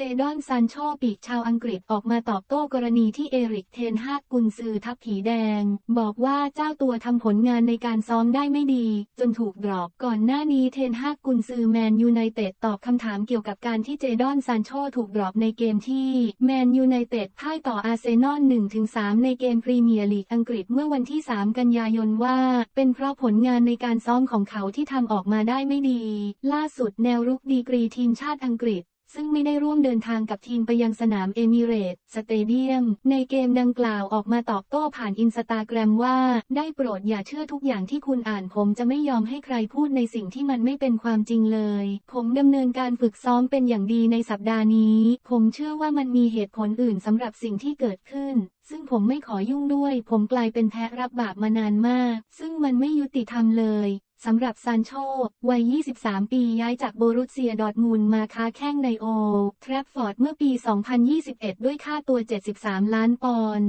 เจดอนซานโชปีกชาวอังกฤษออกมาตอบโต้กรณีที่เอริกเทนฮากกุนซือทัพผีแดง บอกว่าเจ้าตัวทำผลงานในการซ้อมได้ไม่ดี จนถูกดรอปก่อนหน้านี้เทนฮากกุนซือแมนยูไนเต็ดตอบคำถามเกี่ยวกับการที่เจดอนซานโชถูกดรอปในเกมที่แมนยูไนเต็ดพ่ายต่ออาร์เซนอล1-3 ในเกมพรีเมียร์ลีกอังกฤษเมื่อวันที่ 3 กันยายนว่า เป็นเพราะผลงานในการซ้อมของเขาที่ทำออกมาได้ไม่ดี ล่าสุดแนวรุกดีกรีทีมชาติอังกฤษ ซึ่งไม่ได้ร่วมเดินทางกับทีมไปยังสนามเอมิเรตสเตเดียม ในเกมดังกล่าวออกมาตอบโต้ผ่านอินสตาแกรมว่า ได้โปรดอย่าเชื่อทุกอย่างที่คุณอ่านผมจะไม่ยอมให้ใครพูดในสิ่งที่มันไม่เป็นความจริงเลย ผมดำเนินการฝึกซ้อมเป็นอย่างดีในสัปดาห์นี้ ผมเชื่อว่ามันมีเหตุผลอื่นสำหรับสิ่งที่เกิดขึ้นซึ่งผมไม่ขอยุ่งด้วย ผมกลายเป็นแพะรับบาปมานานมาก ซึ่งมันไม่ยุติธรรมเลย สำหรับซานโช วัย 23 ปีย้ายจากโบรุสเซียดอร์ทมูลมาค้าแข้งในโอ แทรฟฟอร์ดเมื่อปี 2021 ด้วยค่าตัว 73 ล้านปอนด์